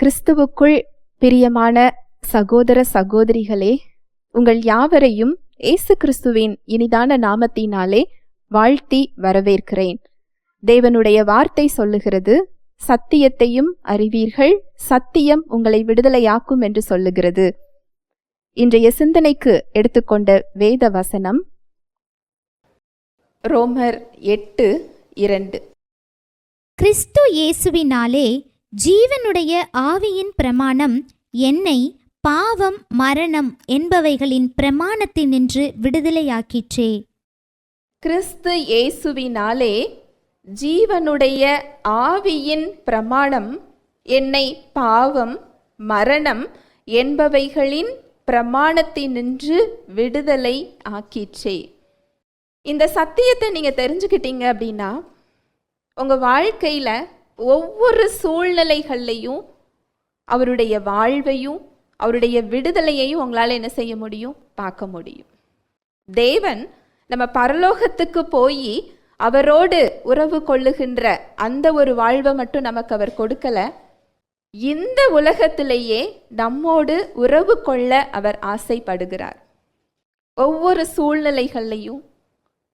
கிறிஸ்துவுக்குள் பிரியமான சகோதர சகோதரிகளே உங்கள் யாவரையும் இயேசு கிறிஸ்துவின் இனிதான நாமத்தினாலே வாழ்த்தி வரவேற்கிறேன். தேவனுடைய வார்த்தை சொல்லுகிறது சத்தியத்தையும் அறிவீர்கள் சத்தியம் உங்களை விடுதலையாக்கும் என்று சொல்லுகிறது. இன்றைய சிந்தனைக்கு எடுத்துக்கொண்ட வேத வசனம் ரோமர் எட்டு இரண்டு. கிறிஸ்து இயேசுவினாலே ஜீவனுடைய ஆவியின் பிரமாணம் என்னை பாவம் மரணம் என்பவைகளின் பிரமாணத்தினின்று விடுதலையாக்கிற்றே. கிறிஸ்து இயேசுவினாலே ஜீவனுடைய ஆவியின் பிரமாணம் என்னை பாவம் மரணம் என்பவைகளின் பிரமாணத்தினின்று விடுதலை ஆக்கிற்றே. இந்த சத்தியத்தை நீங்கள் தெரிஞ்சுக்கிட்டீங்க அப்படின்னா உங்கள் வாழ்க்கையில் ஒவ்வொரு சூழ்நிலைகள்லையும் அவருடைய வாழ்வையும் அவருடைய விடுதலையையும் உங்களால் என்ன செய்ய முடியும்? பார்க்க முடியும். தேவன் நம்ம பரலோகத்துக்கு போய் அவரோடு உறவு கொள்ளுகின்ற அந்த ஒரு வாழ்வை மட்டும் நமக்கு அவர் கொடுக்கல. இந்த உலகத்திலேயே நம்மோடு உறவு கொள்ள அவர் ஆசைப்படுகிறார். ஒவ்வொரு சூழ்நிலைகள்லையும்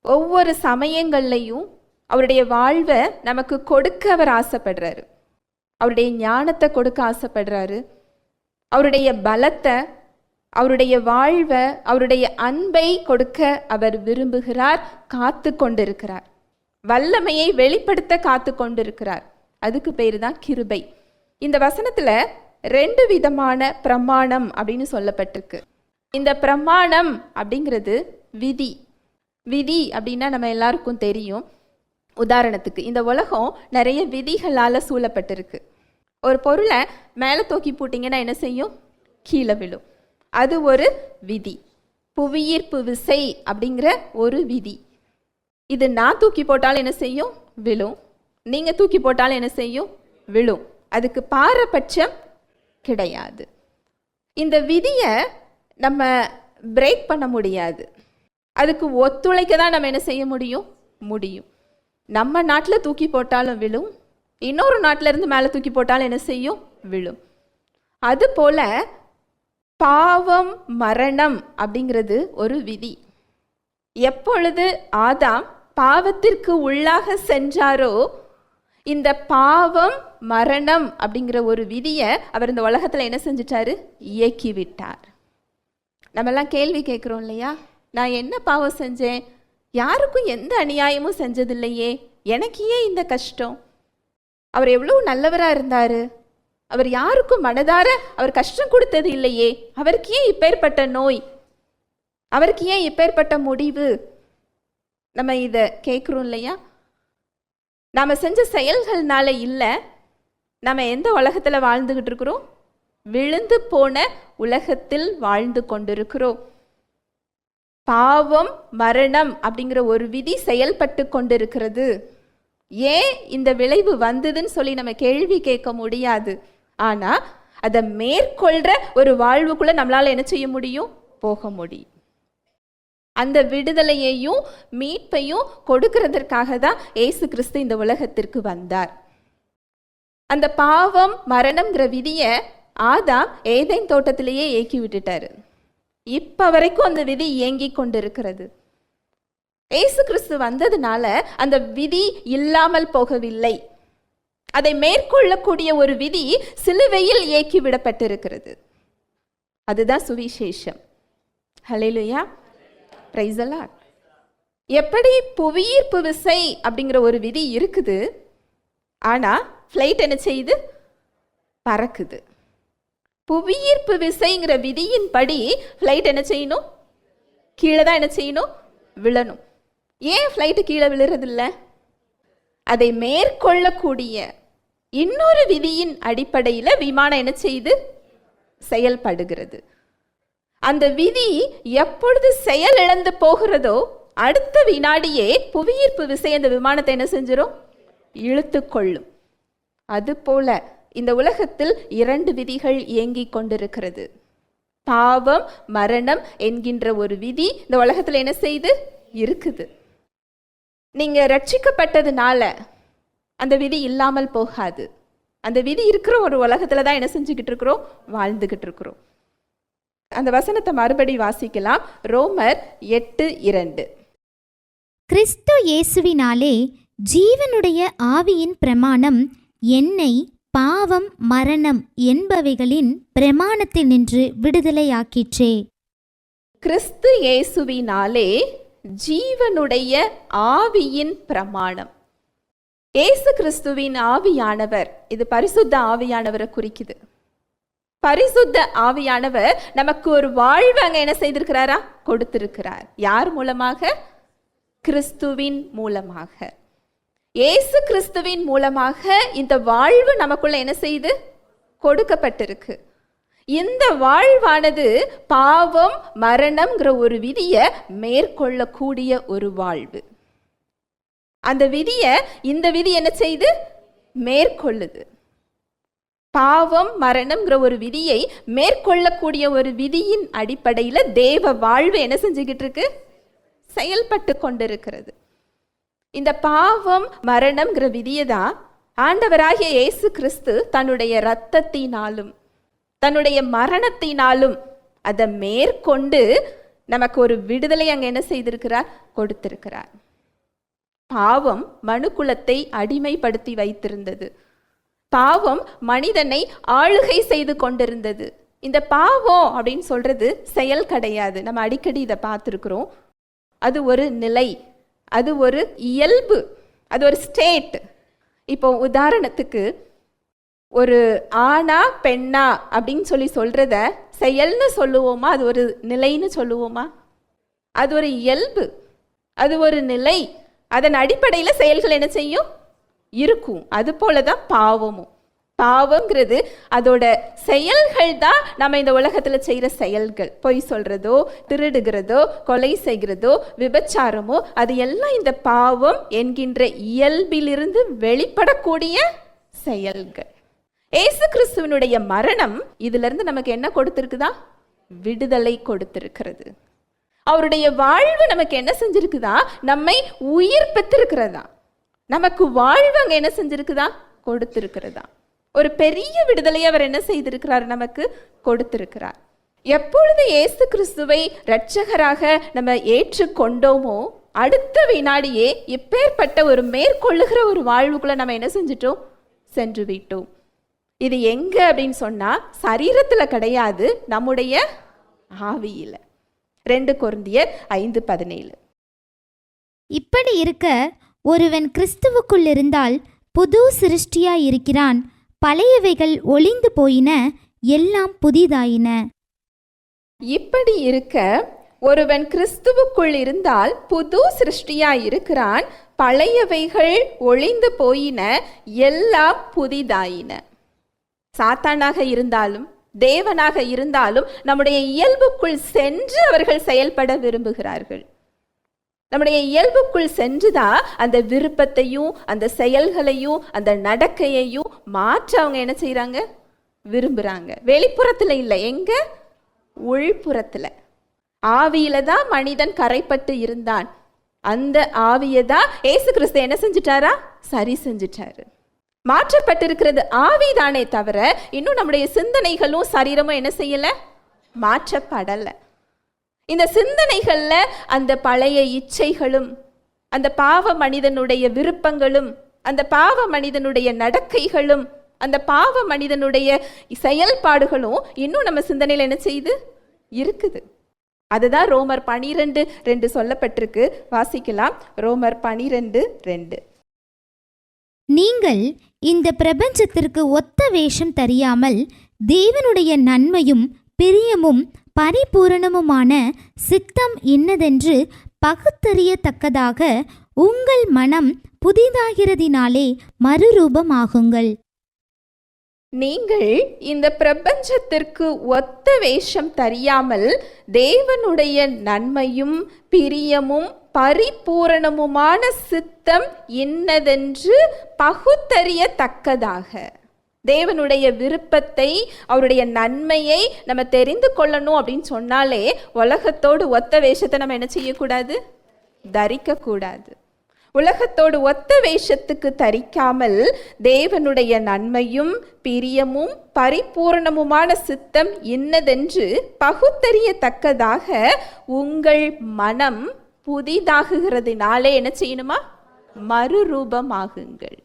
ஒவ்வொரு சமயங்கள்லையும் அவருடைய வாழ்வை நமக்கு கொடுக்க அவர் ஆசைப்படுறாரு. அவருடைய ஞானத்தை கொடுக்க ஆசைப்படுறாரு. அவருடைய பலத்தை அவருடைய வாழ்வை அவருடைய அன்பை கொடுக்க அவர் விரும்புகிறார் காத்து கொண்டிருக்கிறார். வல்லமையை வெளிப்படுத்த காத்து கொண்டிருக்கிறார். அதுக்கு பேர் தான் கிருபை. இந்த வசனத்தில் ரெண்டு விதமான பிரமாணம் அப்படின்னு சொல்லப்பட்டிருக்கு. இந்த பிரமாணம் அப்படிங்கிறது விதி. விதி அப்படின்னா நம்ம எல்லாருக்கும் தெரியும். உதாரணத்துக்கு இந்த உலகம் நிறைய விதிகளால் சூழப்பட்டிருக்கு. ஒரு பொருளை மேலே தூக்கி போட்டிங்கன்னா என்ன செய்யும்? கீழே விழும். அது ஒரு விதி. புவியீர்ப்பு விசை அப்படிங்கிற ஒரு விதி. இது நான் தூக்கி போட்டாலும் என்ன செய்யும்? விழும். நீங்கள் தூக்கி போட்டாலும் என்ன செய்யும்? விழும். அதுக்கு பாரபட்சம் கிடையாது. இந்த விதியை நம்ம பிரேக் பண்ண முடியாது. அதுக்கு ஒத்துழைக்க தான் நம்ம என்ன செய்ய முடியும்? முடியும். நம்ம நாட்டில் தூக்கி போட்டாலும் விழும். இன்னொரு நாட்டில் இருந்து மேலே தூக்கி போட்டாலும் என்ன செய்யும்? விழும். அதுபோல் பாவம் மரணம் அப்படிங்கிறது ஒரு விதி. எப்பொழுது ஆதாம் பாவத்திற்கு உள்ளாக சென்றாரோ இந்த பாவம் மரணம் அப்படிங்கிற ஒரு விதியை அவர் இந்த உலகத்தில் என்ன செஞ்சிட்டாரு? இயக்கி விட்டார் நம்மெல்லாம் கேள்வி கேட்குறோம் இல்லையா? நான் என்ன பாவம் செஞ்சேன்? யாருக்கும் எந்த அநியாயமும் செஞ்சதில்லையே. எனக்கு ஏன் இந்த கஷ்டம்? அவர் எவ்வளோ நல்லவராக இருந்தார்? அவர் யாருக்கும் மனதார அவர் கஷ்டம் கொடுத்தது இல்லையே. அவருக்கு ஏன் இப்பேற்பட்ட நோய்? அவருக்கு ஏன் இப்பேற்பட்ட முடிவு? நம்ம இதை கேட்குறோம் இல்லையா? நாம் செஞ்ச செயல்கள்னால இல்லை நம்ம எந்த உலகத்தில் வாழ்ந்துக்கிட்டு இருக்கிறோம்? விழுந்து போன உலகத்தில் வாழ்ந்து கொண்டிருக்கிறோம். பாவம் மரணம் அப்படிங்கிற ஒரு விதி செயல்பட்டு கொண்டிருக்கிறது. ஏன் இந்த விளைவு வந்ததுன்னு சொல்லி நம்ம கேள்வி கேட்க முடியாது. ஆனா அதை மேற்கொள்ற ஒரு வாழ்வுக்குள்ள நம்மளால என்ன செய்ய முடியும்? போக முடியும். அந்த விடுதலையையும் மீட்பையும் கொடுக்கறதற்காக தான் ஏசு கிறிஸ்து இந்த உலகத்திற்கு வந்தார். அந்த பாவம் மரணம்ங்கிற விதியை ஆதாம் ஏதேன் தோட்டத்திலேயே ஏக்கி விட்டுட்டாரு. இப்ப வரைக்கும் அந்த விதி இயங்கி கொண்டிருக்கிறது. ஏசு கிறிஸ்து வந்ததுனால அந்த விதி இல்லாமல் போகவில்லை. அதை மேற்கொள்ளக்கூடிய ஒரு விதி சிலுவையில் இயக்கி விடப்பட்டிருக்கிறது. அதுதான் சுவிசேஷம். ஹலேலுயா பிரைசலா எப்படி புவியீர்ப்பு விசை அப்படிங்கிற ஒரு விதி இருக்குது ஆனா ஃப்ளைட் என்ன செய்யுது? பறக்குது. புவியீர்ப்பு விசைங்கிற விதியின் படி ஃப்ளைட் என்ன செய்யணும்? கீழே தான் என்ன செய்யணும்? விழணும். ஏன் ஃப்ளைட்டு கீழே விழுறதில்ல? அதை மேற்கொள்ளக்கூடிய இன்னொரு விதியின் அடிப்படையில் விமானம் என்ன செய்யுது செயல்படுகிறது. அந்த விதி எப்பொழுது செயல் இழந்து போகிறதோ அடுத்த வினாடியே புவியீர்ப்பு விசை அந்த விமானத்தை என்ன செஞ்சிடும் இழுத்து கொள்ளும். அதுபோல இந்த உலகத்தில் இரண்டு விதிகள் இயங்கிக் கொண்டிருக்கிறது. பாவம் மரணம் என்கின்ற ஒரு விதி இந்த உலகத்தில் என்ன செய்து? இருக்குது. நீங்க ரட்சிக்கப்பட்டதுனால அந்த விதி இல்லாமல் போகாது. அந்த விதி இருக்கிற ஒரு உலகத்துல தான் என்ன செஞ்சுக்கிட்டு இருக்கிறோம்? வாழ்ந்துகிட்டு இருக்கிறோம். அந்த வசனத்தை மறுபடி வாசிக்கலாம். ரோமர் எட்டு இரண்டு. கிறிஸ்து இயேசுவினாலே ஜீவனுடைய ஆவியின் பிரமாணம் என்னை பாவம் மரணம் என்பவைகளின் பிரமாணத்தில் நின்று விடுதலையாக்கிற்றே. கிறிஸ்து இயேசுவினாலே ஜீவனுடைய ஆவியின் பிரமாணம். இயேசு கிறிஸ்துவின் ஆவியானவர் இது பரிசுத்த ஆவியானவரை குறிக்குது. பரிசுத்த ஆவியானவர் நமக்கு ஒரு வாழ்வு அங்க என்ன செய்திருக்கிறாரா? கொடுத்திருக்கிறார். யார் மூலமாக? கிறிஸ்துவின் மூலமாக. இயேசு கிறிஸ்துவின் மூலமாக இந்த வாழ்வு நமக்குள்ள என்ன செய்து? கொடுக்கப்பட்டிருக்கு. இந்த வாழ்வானது பாவம் மரணம்ங்கிற ஒரு விதியை மேற்கொள்ளக்கூடிய ஒரு வாழ்வு. அந்த விதியை இந்த விதி என்ன செய்து? மேற்கொள்ளுது. பாவம் மரணம்ங்கிற ஒரு விதியை மேற்கொள்ளக்கூடிய ஒரு விதியின் அடிப்படையில் தேவ வாழ்வு என்ன செஞ்சுக்கிட்டு இருக்கு? செயல்பட்டு கொண்டிருக்கிறது. இந்த பாவம் மரணம்ங்கிற விதியை தான் ஆண்டவராகிய இயேசு கிறிஸ்து தன்னுடைய இரத்தத்தினாலும் தன்னுடைய மரணத்தினாலும் அதை மேற்கொண்டு நமக்கு ஒரு விடுதலை அங்கே என்ன செய்திருக்கிறார்? கொடுத்திருக்கிறார். பாவம் மனுக்குலத்தை அடிமைப்படுத்தி வைத்திருந்தது. பாவம் மனிதனை ஆளுகை செய்து கொண்டிருந்தது. இந்த பாவம் அப்படின்னு சொல்றது செயல் கிடையாது. நம்ம அடிக்கடி இதை பார்த்துருக்குறோம். அது ஒரு நிலை. அது ஒரு இயல்பு. அது ஒரு ஸ்டேட் இப்போ உதாரணத்துக்கு ஒரு ஆணா பெண்ணா அப்படின்னு சொல்லி சொல்கிறத செயல்னு சொல்லுவோமா? அது ஒரு நிலைன்னு சொல்லுவோமா? அது ஒரு இயல்பு. அது ஒரு நிலை. அதன் அடிப்படையில் செயல்கள் என்ன செய்யும்? இருக்கும். அது போல தான் பாவமும். பாவங்கிறது அதோட செயல்கள் தான் நம்ம இந்த உலகத்தில் செய்கிற செயல்கள். பொய் சொல்கிறதோ திருடுகிறதோ கொலை செய்கிறதோ விபச்சாரமோ அது எல்லாம் இந்த பாவம் என்கின்ற இயல்பிலிருந்து வெளிப்படக்கூடிய செயல்கள். ஏசு கிறிஸ்துவனுடைய மரணம் இதிலிருந்து நமக்கு என்ன கொடுத்துருக்குதா? விடுதலை கொடுத்திருக்கிறது. அவருடைய வாழ்வு நமக்கு என்ன செஞ்சிருக்குதா? நம்மை உயிர் பெற்றிருக்கிறதா? நமக்கு வாழ்வு அங்கே என்ன செஞ்சிருக்குதா? கொடுத்திருக்கிறதா? ஒரு பெரிய விடுதலையை அவர் என்ன செய்திருக்கிறார் நமக்கு கொடுத்திருக்கிறார். எப்பொழுது இயேசு கிறிஸ்துவை இரட்சகராக நம்ம ஏற்றுக்கொண்டோமோ அடுத்த வினாடியே இப்பேற்பட்ட ஒரு மேற்கொள்ளுகிற ஒரு வாழ்வுக்குள்ள நம்ம என்ன செஞ்சிட்டோம்? சென்று விட்டோம் இது எங்க அப்படின்னு சொன்னா சரீரத்துல கிடையாது நம்முடைய ஆவியில. ரெண்டு குருந்தியர் ஐந்து பதினேழு. இப்படி இருக்க ஒருவன் கிறிஸ்துவுக்குள் இருந்தால் புது சிருஷ்டியாய் இருக்கிறான் பழையவைகள் ஒளிந்து போயின எல்லாம் புதிதாயின. இப்படி இருக்க ஒருவன் கிறிஸ்துவுக்குள் இருந்தால் புது சிருஷ்டியாய் இருக்கிறான் பழையவைகள் ஒளிந்து போயின எல்லாம் புதிதாயின. சாத்தானாக இருந்தாலும் தேவனாக இருந்தாலும் நம்முடைய இயல்புக்குள் சென்று அவர்கள் செயல்பட விரும்புகிறார்கள். நம்முடைய இயல்புக்குள் சென்றுதான் அந்த விருப்பத்தையும் அந்த செயல்களையும் அந்த நடக்கையையும் மாற்ற அவங்க என்ன செய்கிறாங்க விரும்புகிறாங்க வெளிப்புறத்தில் இல்லை. எங்கே? உள்புறத்தில். ஆவியில தான் மனிதன் கரைப்பட்டு இருந்தான். அந்த ஆவியை தான் ஏசு கிறிஸ்து என்ன செஞ்சிட்டாரா? சரி செஞ்சிட்டாரு. மாற்றப்பட்டிருக்கிறது ஆவி தானே தவிர இன்னும் நம்முடைய சிந்தனைகளும் சரீரமும் என்ன செய்யலை? மாற்றப்படலை. இந்த சிந்தனைகளில் அந்த பழைய இச்சைகளும் அந்த பாவ மனிதனுடைய விருப்பங்களும் அந்த பாவ மனிதனுடைய நடக்கைகளும் அந்த பாவ மனிதனுடைய செயல்பாடுகளும் இன்னும் நம்ம சிந்தனையில் என்ன செய்யுது? இருக்குது. அதுதான் ரோமர் பனிரெண்டு ரெண்டு சொல்லப்பட்டிருக்கு. வாசிக்கலாம். ரோமர் பனிரெண்டு ரெண்டு. நீங்கள் இந்த பிரபஞ்சத்திற்கு ஒத்த வேஷம் தெரியாமல் தேவனுடைய நன்மையும் பிரியமும் பரிபூரணமுமான சித்தம் இன்னதென்று பகுத்தறியத்தக்கதாக உங்கள் மனம் புதிதாகிறதினாலே மறுரூபமாகுங்கள். நீங்கள் இந்த பிரபஞ்சத்திற்கு ஒத்த வேஷம் தெரியாமல் தேவனுடைய நன்மையும் பிரியமும் பரிபூரணமுமான சித்தம் இன்னதென்று பகுத்தறியத்தக்கதாக. தேவனுடைய விருப்பத்தை அவருடைய நன்மையை நம்ம தெரிந்து கொள்ளணும் அப்படின்னு சொன்னாலே உலகத்தோடு ஒத்த வேஷத்தை நம்ம என்ன செய்யக்கூடாது? தரிக்கக்கூடாது. உலகத்தோடு ஒத்த வேஷத்துக்கு தரிக்காமல் தேவனுடைய நன்மையும் பிரியமும் பரிபூரணமுமான சித்தம் இன்னதென்று பகுத்தறியத்தக்கதாக உங்கள் மனம் புதிதாகுகிறதுனாலே என்ன செய்யணுமா? மறுரூபமாகுங்கள்.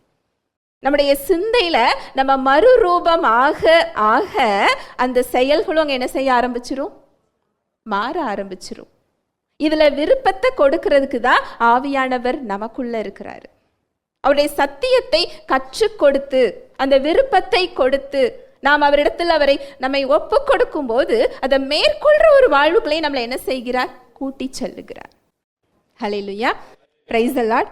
நம்முடைய சிந்தையில நம்ம மறுரூபம் ஆக ஆக அந்த செயல்களும் அங்கே என்ன செய்ய ஆரம்பிச்சிரும்? மாற ஆரம்பிச்சிரும். இதுல விருப்பத்தை கொடுக்கறதுக்கு தான் ஆவியானவர் நமக்குள்ள இருக்கிறாரு. அவருடைய சத்தியத்தை கற்றுக் கொடுத்து அந்த விருப்பத்தை கொடுத்து நாம் அவரிடத்தில் அவரை நம்மை ஒப்பு கொடுக்கும் போது அதை மேற்கொள்ற ஒரு வாழ்வுகளை நம்மளை என்ன செய்கிறார்? கூட்டி செல்லுகிறார். ஹலே லுயா பிரைஸ் அலாட்